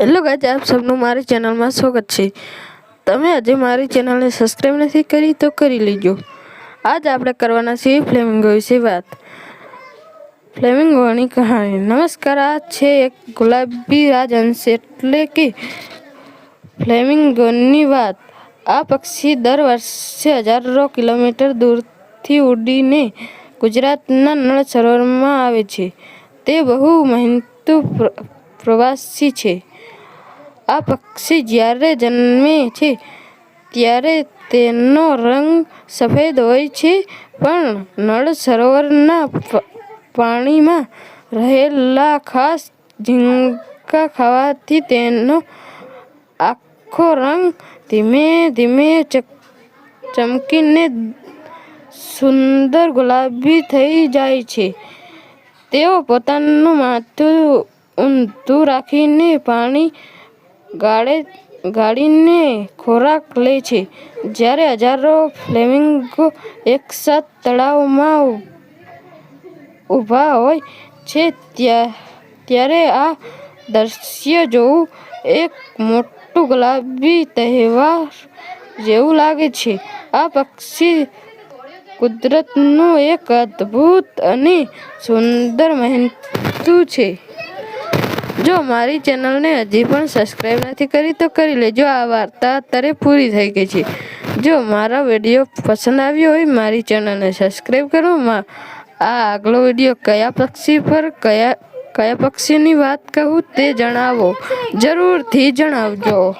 Hello guys આપ સૌનું મારી ચેનલમાં સ્વાગત છે. તમે આજે મારી ચેનલને સબસ્ક્રાઈબ નથી કરી તો કરી લેજો. આજ આપણે કરવાના છીએ ફ્લેમિંગો વિશે વાત. ફ્લેમિંગોની કહાણી નમસ્કાર, આ છે એક ગુલાબી રાજહંસ એટલે કે ફ્લેમિંગોની વાત. આ પક્ષી દર વર્ષે હજારો કિલોમીટર દૂરથી ઉડીને ગુજરાતના નળ સરોવરમાં આવે છે. તે બહુ મહેનતુ પ્રવાસી છે. આ પક્ષી જ્યારે જન્મે છે, ત્યારે તેનો રંગ સફેદ હોય છે, પણ નળ સરોવરના પાણીમાં રહેલા ખાસ ઝીંકા ખાવાથી તેનો આખો રંગ ધીમે ધીમે ચમકીને સુંદર ગુલાબી થઈ જાય છે. તેઓ પોતાનું માથું ઊંધું રાખીને પાણી ગાળે, ગાળીને ખોરાક લે છે. જ્યારે હજારો ફ્લેમિંગો એકસાથ તળાવમાં ઊભા હોય છે, ત્યાં, ત્યારે આ દ્રશ્ય જોવું એક મોટું ગુલાબી તહેવાર જેવું લાગે છે. આ પક્ષી કુદરતનું એક અદ્ભુત અને સુંદર મહેનતું છે. જો મારી ચેનલને હજી પણ સબસ્ક્રાઈબ નથી કરી તો કરી લેજો. આ વાર્તા અત્યારે પૂરી થઈ ગઈ છે. જો મારો વીડિયો પસંદ આવ્યો હોય મારી ચેનલને સબસ્ક્રાઈબ કરો. આ આગલો વીડિયો કયા પક્ષી પર કયા કયા પક્ષીની વાત કહું તે જણાવો. જરૂરથી જણાવજો.